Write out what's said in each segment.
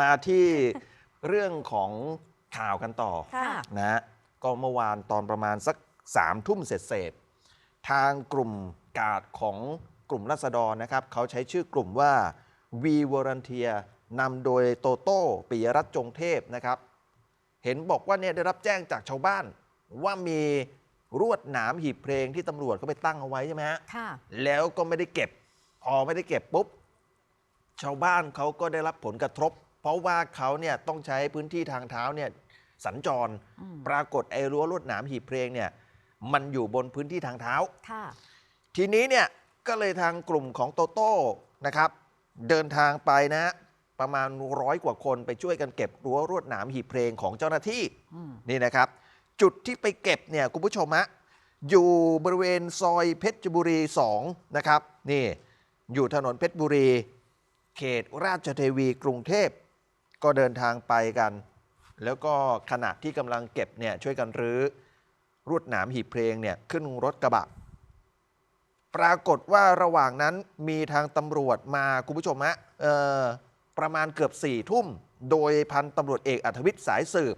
มาที่เรื่องของข่าวกันต่อค่ะ นะฮะก็เมื่อวานตอนประมาณสักสามทุ่มเสร็จๆทางกลุ่มกาดของกลุ่มรัษฎรนะครับ เขาใช้ชื่อกลุ่มว่า V Volunteer นำโดยโตโต้ปิยรัตน์จงเทพนะครับ เห็นบอกว่าเนี่ยได้รับแจ้งจากชาวบ้าน ว่ามีรวดหนามหีบเพลงที่ตำรวจเขาไปตั้งเอาไว้ใช่ไหมฮะ ค่ะ แล้วก็ไม่ได้เก็บ พอไม่ได้เก็บปุ๊บ ชาวบ้านเขาก็ได้รับผลกระทบ เพราะว่าเขาเนี่ยต้องใช้พื้นที่ทางเท้าเนี่ยสัญจรอืมปรากฏไอ้รั้วลวดหนามหีบเพลงเนี่ยมันอยู่บนพื้นที่ทางเท้าค่ะทีนี้เนี่ยก็เลยทางกลุ่มของโตโต้นะครับ เดินทางไปนะฮะประมาณร้อยกว่าคนไปช่วยกันเก็บรั้วลวดหนามหีบเพลงของเจ้าหน้าที่อืมนี่นะครับ จุดที่ไปเก็บเนี่ยคุณผู้ชมฮะอยู่บริเวณซอยเพชรบุรี2นะครับนี่อยู่ถนนเพชรบุรี เขตราชเทวีกรุงเทพ ก็เดินทางไปกัน แล้วก็ขณะที่กำลังเก็บเนี่ยช่วยกันรื้อรวดหนามหีบเพลงเนี่ยขึ้นรถกระบะ ปรากฏว่าระหว่างนั้นมีทางตำรวจมาคุณผู้ชมฮะประมาณเกือบสี่ทุ่ม โดยพันตำรวจเอกอัธวิทย์สายสืบ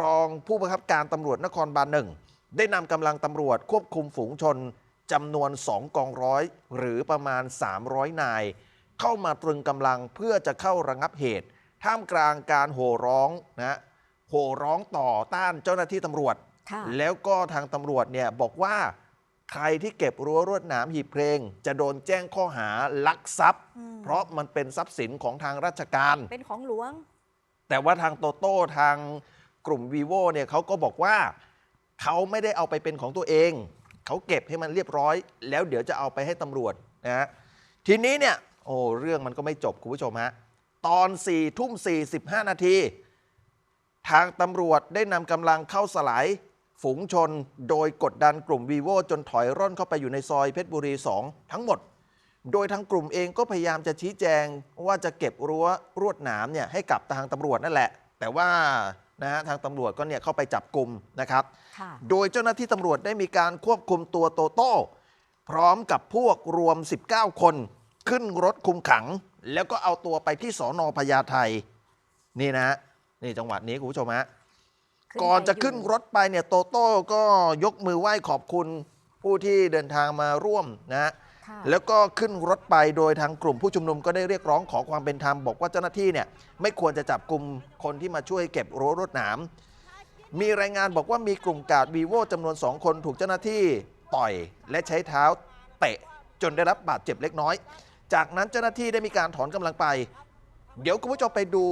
รองผู้บังคับการตำรวจนครบาลหนึ่งได้นำกำลังตำรวจควบคุมฝูงชนจำนวน 2 กองร้อย หรือประมาณ 300 นาย เข้ามาตรึงกำลังเพื่อจะเข้าระงับเหตุ ท่ามกลางการโห่ร้องนะโห่ร้องต่อต้านเจ้าหน้าที่ตำรวจ ค่ะ แล้วก็ทางตำรวจเนี่ยบอกว่า ใครที่เก็บรั้วรวดหนามหีบเพลง จะโดนแจ้งข้อหาลักทรัพย์ อืม เพราะมันเป็นทรัพย์สินของทางราชการ เป็นของหลวง แต่ว่าทางโตโต้ทางกลุ่ม vivo เนี่ยเขาก็บอกว่า เขาไม่ได้เอาไปเป็นของตัวเอง เขาเก็บให้มันเรียบร้อย แล้วเดี๋ยวจะเอาไปให้ตำรวจนะฮะทีนี้เนี่ย โอ้เรื่องมันก็ไม่จบคุณผู้ชมฮะ ตอน4ี่ทุ่ม45 นาที ทางตำรวจได้นำกำลังเข้าสลาย ฝูงชนโดยกดดันกลุ่ม vivo จนถอยร่นเข้าไปอยู่ในซอยเพชรบุรี 2 ทั้งหมด โดยทางกลุ่มเองก็พยายามจะชี้แจงว่าจะเก็บรั้วรวดหนามเนี่ยให้กับทางตำรวจนั่นแหละ แต่ว่านะฮะทางตำรวจก็เนี่ยเข้าไปจับกลุ่มนะครับค่ะโดยเจ้าหน้าที่ตำรวจได้มีการควบคุมตัวโตโต้ พร้อมกับพวกรวม 19 คน ขึ้นรถคุมขัง แล้วก็เอาตัวไปที่สอนอพญาไทนี่นะฮะนี่จังหวะนี้คุณผู้ชมฮะขึ้นก่อนจะไปอยู่ขึ้นรถไปเนี่ยโตโต้ก็ยกมือไหว้ขอบคุณผู้ที่เดินทางมาร่วมนะฮะค่ะแล้วก็ขึ้นรถไปโดยทางกลุ่มผู้ชุมนุมก็ได้เรียกร้องขอความเป็นธรรมบอกว่าเจ้าหน้าที่เนี่ยไม่ควรจะจับกลุ่มคนที่มาช่วยเก็บรั้วรวดหนาม มีรายงานบอกว่ามีกลุ่มกาดวีโวจำนวน 2 คนถูกเจ้าหน้าที่ต่อยและใช้เท้าเตะจนได้รับบาดเจ็บเล็กน้อย จากนั้นเจ้าหน้าที่ได้มีการถอนกำลังไป เดี๋ยวคุณผู้ชมไปดู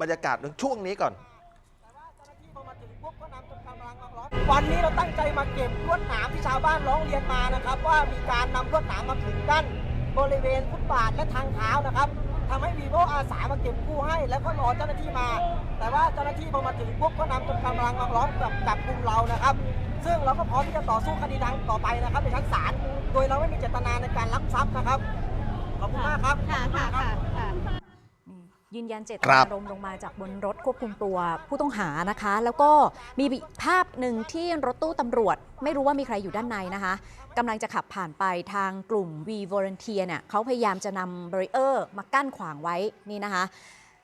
บรรยากาศในช่วงนี้ก่อนวันนี้เราตั้งใจมาเก็บลวดหนามที่ชาวบ้านร้องเรียนมานะครับ ว่ามีการนำลวดหนามมาขึงกั้นบริเวณฟุตบาทและทางเท้านะครับทำให้วีโวอาสามาเก็บกู้ให้ แล้วก็รอเจ้าหน้าที่มา แต่ว่าเจ้าหน้าที่พอมาถึงปุ๊บก็นำกำลังมาล้อมกับจับกลุ่มเรานะครับ ซึ่งเราก็พร้อมที่จะต่อสู้คดีทางต่อไปนะครับในชั้นศาลโดยเราไม่มีเจตนาในการลักทรัพย์นะครับ คุณมากครับค่ะค่ะค่ะค่ะอืมยืนยันเจตครันาบรมณ์ลงมาจากบนรถควบคุมตัวผู้ต้องหานะคะ แล้วก็มีภาพหนึ่งที่รถตู้ตำรวจ ไม่รู้ว่ามีใครอยู่ด้านในนะคะกำลังจะขับผ่านไปทางกลุ่ม V Volunteer เนี่ยเขาพยายามจะนำบริเออร์มากั้นขวางไว้นี่นะคะ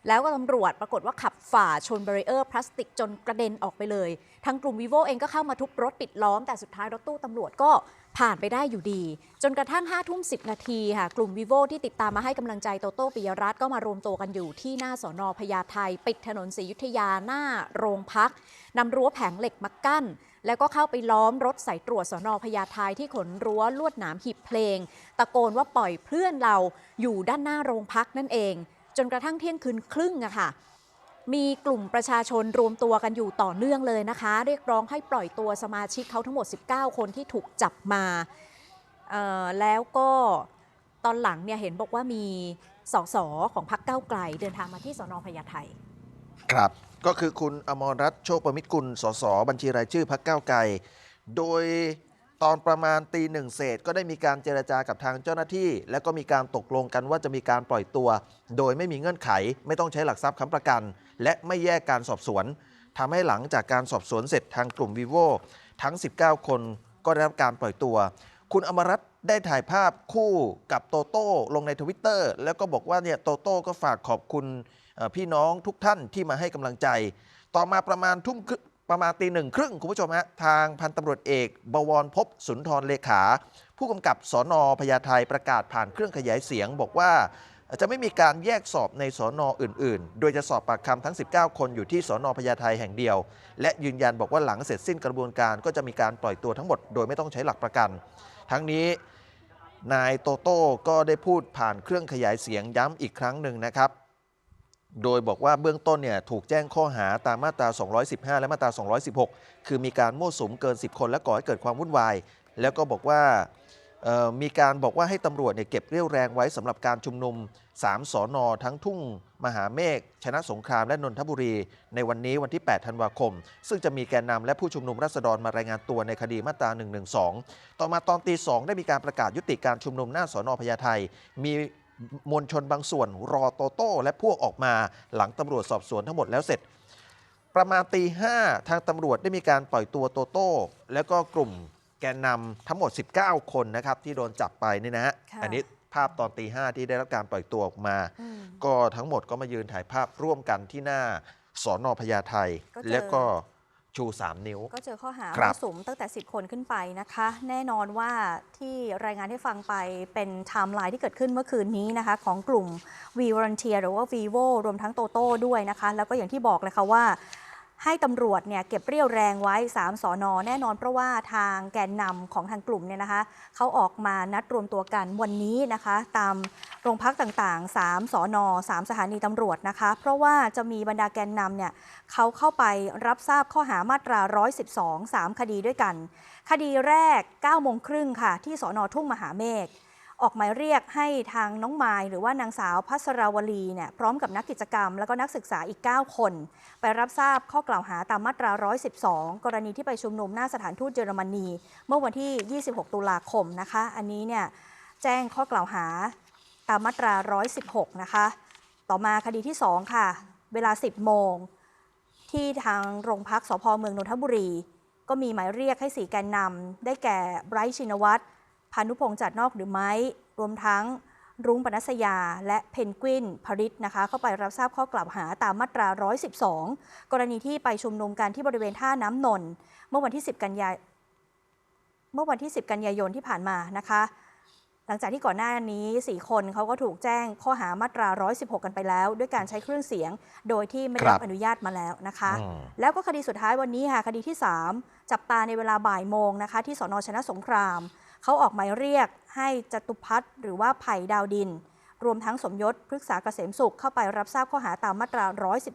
แล้วก็ตำรวจปรากฏว่าขับฝ่าชนบริเออร์พลาสติกจนกระเด็นออกไปเลย ทางกลุ่ม vivo เองก็เข้ามาทุบรถปิดล้อม แต่สุดท้ายรถตู้ตำรวจก็ผ่านไปได้อยู่ดี จนกระทั่ง5ทุ่ม10นาทีค่ะ กลุ่ม vivo ที่ติดตามมาให้กำลังใจโตโต้ปิยรัตน์ก็มารวมตัวกันอยู่ที่หน้าสอนอพญาไทปิดถนนศรียุธยาหน้าโรงพักนำรั้วแผงเหล็กมากั้น แล้วก็เข้าไปล้อมรถสายตรวจสอนอพญาไทที่ขนรั้วลวดหนามหีบเพลง ตะโกนว่าปล่อยเพื่อนเราอยู่ด้านหน้าโรงพักนั่นเอง จนกระทั่งเที่ยงคืนครึ่งอะค่ะมีกลุ่มประชาชนรวมตัวกันอยู่ต่อเนื่องเลยนะคะ เรียกร้องให้ปล่อยตัวสมาชิกเขาทั้งหมด 19 คนที่ถูกจับมาแล้วก็ตอนหลังเนี่ยเห็นบอกว่ามีสสของพรรคก้าวไกล เดินทางมาที่สอนอพญาไทครับ ก็คือคุณอมรรัตน์โชคประมิตรกุลสสบัญชีรายชื่อพักก้าวไกล โดย ตอนประมาณตีหนึ่งเศษก็ได้มีการเจรจากับทางเจ้าหน้าที่ และก็มีการตกลงกันว่าจะมีการปล่อยตัว โดยไม่มีเงื่อนไข ไม่ต้องใช้หลักทรัพย์ค้ำประกัน และไม่แยกการสอบสวนทำให้หลังจากการสอบสวนเสร็จทางกลุ่ม vivo ทั้ง 19 คนก็ได้รับการปล่อยตัว คุณอมรัตน์ได้ถ่ายภาพคู่กับโตโต้ลงในทวิตเตอร์แล้วก็บอกว่าเนี่ยโตโต้ก็ฝากขอบคุณพี่น้องทุกท่านที่มาให้กำลังใจ ต่อมาประมาณทุ่ม ประมาณตีหนึ่งครึ่งคุณผู้ชมฮะทางพันตำรวจเอกบวรพบสุนทรเลขา ผู้กำกับสอนอพญาไทประกาศผ่านเครื่องขยายเสียง บอกว่าจะไม่มีการแยกสอบในสอนออื่น ๆ โดยจะสอบปากคำทั้ง 19 คนอยู่ที่สอนอพญาไทแห่งเดียว และยืนยันบอกว่าหลังเสร็จสิ้นกระบวนการก็จะมีการปล่อยตัวทั้งหมด โดยไม่ต้องใช้หลักประกัน ทั้งนี้นายโตโต้ก็ได้พูดผ่านเครื่องขยายเสียงย้ำอีกครั้งหนึ่งนะครับ โดยบอกว่าเบื้องต้นเนี่ยถูกแจ้งข้อหาตามมาตรา 215 และมาตรา 216 คือมีการมั่วสุมเกิน 10 คนและก่อให้เกิดความวุ่นวาย แล้วก็บอกว่ามีการบอกว่าให้ตำรวจเนี่ยเก็บเรี่ยวแรงไว้สำหรับการชุมนุม 3 สอนอทั้งทุ่ง มหาเมฆชนะสงครามและนนทบุรี ในวันนี้วันที่ 8 ธันวาคม ซึ่งจะมีแกนนำและผู้ชุมนุมราษฎรมารายงานตัวในคดีมาตรา 112 ต่อมาตอนตีสองได้มีการประกาศยุติการชุมนุมหน้าสอนอพญาไทมี มวลชนบางส่วนรอโตโต้ และพวกออกมาหลังตำรวจสอบสวนทั้งหมดแล้วเสร็จ ประมาณตีห้าทางตำรวจได้มีการปล่อยตัวโตโต้ แล้วก็กลุ่มแกนนำทั้งหมด 19 คนนะครับ ที่โดนจับไปนี่นะฮะค่ะอันนี้ภาพตอนตีห้าที่ได้รับการปล่อยตัวออกมาอืมก็ทั้งหมดก็มายืนถ่ายภาพร่วมกันที่หน้าสอนอพญาไทก็เจอแล้วก็ ชู 3 นิ้ว ก็เจอข้อหาครับมั่วสุมตั้งแต่ 10 คนขึ้นไปนะคะ แน่นอนว่าที่รายงานให้ฟังไปเป็นไทม์ไลน์ที่เกิดขึ้นเมื่อคืนนี้นะคะ ของกลุ่ม V Volunteer หรือว่า Vivo รวมทั้งโตโต้ด้วยนะคะ แล้วก็อย่างที่บอกเลยค่ะว่า ให้ตำรวจเนี่ยเก็บเรี่ยวแรงไว้ 3สอนอแน่นอนเพราะว่าทางแกนนำของทางกลุ่มเนี่ยนะคะเขาออกมานัดรวมตัวกันวันนี้นะคะ ตามโรงพักต่างๆ 3สอนอ3สถานีตำรวจนะคะ เพราะว่าจะมีบรรดาแกนนำเนี่ยเขาเข้าไปรับทราบข้อหามาตรา 112 3 คดีด้วยกัน คดีแรก9โมงครึ่งค่ะที่สอนอทุ่งมหาเมฆ ออกหมายเรียกให้ทางน้องมายหรือว่านางสาวพัสราวลีเนี่ยพร้อมกับนักกิจกรรม แล้วก็นักศึกษาอีก 9 คน ไปรับทราบข้อกล่าวหาตามมาตรา 112 กรณีที่ไปชุมนุมหน้าสถานทูตเยอรมนี เมื่อวันที่ 26 ตุลาคมนะคะ อันนี้เนี่ยแจ้งข้อกล่าวหาตามมาตรา 116 นะคะ ต่อมาคดีที่ 2 ค่ะ เวลา 10 โมง ที่ทางโรงพักสพเมืองนนทบุรี ก็มีหมายเรียกให้สีแกนนำได้แก่ไบรท์ชินวัตร พานุพงษ์จัดนอกหรือไม้รวมทั้งรุ้งปนัสยาและเพนกวินพริตนะคะ เข้าไปรับทราบข้อกล่าวหาตามมาตรา 112 กรณีที่ไปชุมนุมกันที่บริเวณท่าน้ำนนท์เมื่อวันที่ 10 กันยาเมื่อวันที่ 10 กันยายนที่ผ่านมานะคะ หลังจากที่ก่อนหน้านี้ 4 คนเขาก็ถูกแจ้งข้อหามาตรา 116 กันไปแล้ว ด้วยการใช้เครื่องเสียง โดยที่ไม่ได้ครัรับบอนุญาตมาแล้วนะคะอืมแล้วก็คดีสุดท้ายวันนี้ค่ะคดีที่ 3 จับตาในเวลาบ่ายโมงนะคะ ที่สนชนะสงคราม เขาออกหมายเรียกให้จตุพัฒน์หรือว่าไผ่ดาวดิน รวมทั้งสมยศพฤกษาเกษมสุขเข้าไปรับทราบข้อหาตามมาตรา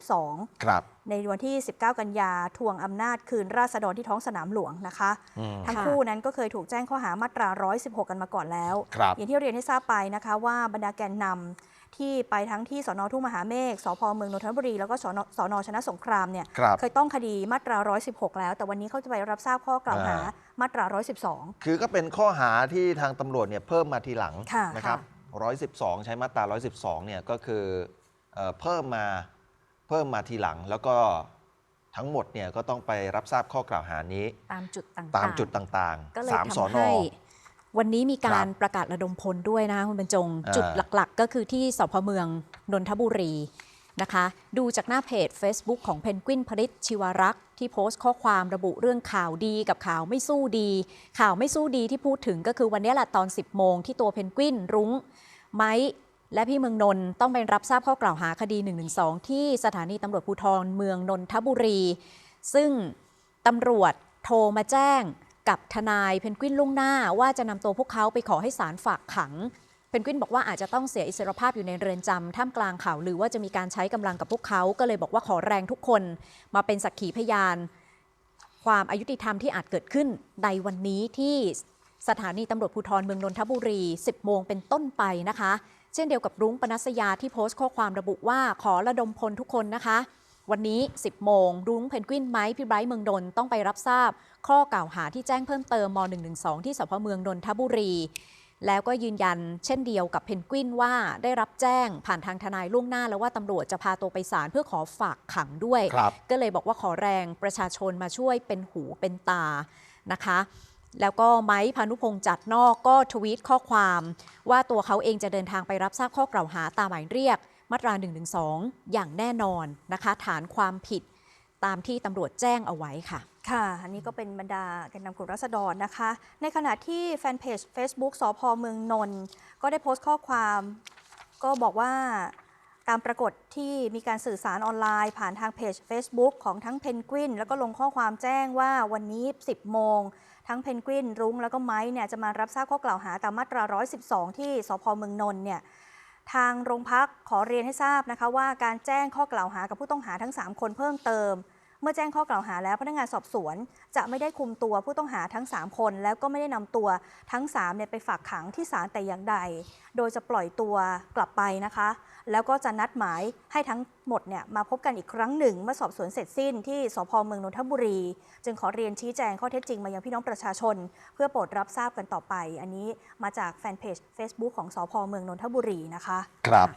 112 ครับ ในวันที่ 19 กันยาทวงอำนาจคืนราษฎรที่ท้องสนามหลวงนะคะอืมทั้งค่ะคู่นั้นก็เคยถูกแจ้งข้อหามาตรา 116 กันมาก่อนแล้วครับอย่างที่เรียนให้ทราบไปนะคะว่าบรรดาแกนนำ ที่ไปทั้งที่สนทุ่งมหาเมฆสพเมืองนนทบุรี แล้วก็สนสนชนะสงครามเนี่ยครับ เคยต้องคดีมาตรา 116 แล้ว แต่วันนี้เขาจะไปรับทราบข้อกล่าวหาอ่ามาตรา 112 คือก็เป็นข้อหาที่ทางตำรวจเนี่ยเพิ่มมาทีหลังค่ะนะครับ112 ใช้มาตรา 112 เนี่ยก็คือเอ่อเพิ่มมาเพิ่มมาทีหลัง แล้วก็ทั้งหมดเนี่ยก็ต้องไปรับทราบข้อกล่าวหานี้ ตามจุดต่างๆ ตามจุดต่างก็เลๆยสามสอทำนให้ วันนี้มีกาครัรบประกาศระดมพลด้วยนะคะคุณบรรจงอ่าจุดหลักๆ ก็คือที่สพเมืองนนทบุรีนะคะ ดูจากหน้าเพจ Facebook ของเพนกวินพริตชิวรักษ์ที่โพสต์ข้อความระบุเรื่องข่าวดีกับข่าวไม่สู้ดี ข่าวไม่สู้ดีที่พูดถึงก็คือวันนี้แหละตอน 10 โมงที่ตัวเพนกวินรุ้งไม้และพี่เมืองนนท์ต้องไปรับทราบข้อกล่าวหาคดี 112 ที่สถานีตำรวจภูธรเมืองนนทบุรี ซึ่งตำรวจโทรมาแจ้ง กับทนายเพนกวินล่วงหน้า ว่าจะนำตัวพวกเขาไปขอให้ศาลฝากขังเพนกวินบอกว่าอาจจะต้องเสียอิสรภาพอยู่ในเรือนจำท่ามกลางข่าวลือว่าจะมีการใช้กำลังกับพวกเขา ก็เลยบอกว่าขอแรงทุกคนมาเป็นสักขีพยาน ความอายุติธรรมที่อาจเกิดขึ้นในวันนี้ที่สถานีตำรวจภูธรเมืองนนทบุรี 10 โมงเป็นต้นไปนะคะ เช่นเดียวกับรุ้งปนัสยาที่โพสต์ข้อความระบุว่าขอระดมพลทุกคนนะคะ วันนี้ 10 โมง รุ้งเพนกวินไม้พี่ไบรท์เมืองนนท์ต้องไปรับทราบ ข้อกล่าวหาที่แจ้งเพิ่มเติมม .112 ที่สพเมืองนนทบุรี แล้วก็ยืนยันเช่นเดียวกับเพนกวินว่าได้รับแจ้งผ่านทางทนายล่วงหน้าแล้วว่าตำรวจจะพาตัวไปศาลเพื่อขอฝากขังด้วยครับก็เลยบอกว่าขอแรงประชาชนมาช่วยเป็นหูเป็นตานะคะ แล้วก็ไม้พานุพงษ์จัดนอกก็ทวีตข้อความ ว่าตัวเขาเองจะเดินทางไปรับทราบข้อกล่าวหาตามหมายเรียก มาตรา1นึอย่างแน่นอนนะคะ ฐานความผิดตามที่ตำรวจแจ้งเอาไว้ค่ะ ค่ะ อันนี้ก็เป็นบรรดาแกนนำกลุ่มรัษฎรนะคะ ในขณะที่แฟนเพจ Facebook สพเมืองนนท์ก็ได้โพสต์ข้อความ ก็บอกว่า ตามปรากฏที่มีการสื่อสารออนไลน์ ผ่านทางเพจ Facebook ของทั้งเพนกวินแล้วก็ลงข้อความแจ้งว่าวันนี้ 10 โมง ทั้งเพนกวินรุ้งแล้วก็ไม้เนี่ยจะมารับทราบข้อกล่าวหาตามมาตรา 112 ที่สพเมืองนนท์เนี่ยทางโรงพักขอเรียนให้ทราบนะคะว่าการแจ้งข้อกล่าวหากับผู้ต้องหาทั้ง 3 คนเพิ่มเติม เมื่อแจ้งข้อกล่าวหาแล้วพนักงานสอบสวน จะไม่ได้คุมตัวผู้ต้องหาทั้ง 3 คน แล้วก็ไม่ได้นำตัวทั้ง3เนี่ยไปฝากขังที่ศาลแต่อย่างใด โดยจะปล่อยตัวกลับไปนะคะ แล้วก็จะนัดหมายให้ทั้งหมดเนี่ยมาพบกันอีกครั้งหนึ่งเมื่อสอบสวนเสร็จสิ้นที่สพเมืองนนทบุรี จึงขอเรียนชี้แจงข้อเท็จจริงมายังพี่น้องประชาชน เพื่อโปรดรับทราบกันต่อไป อันนี้มาจากแฟนเพจ Facebook ของสพเมืองนนทบุรีนะคะ ครับ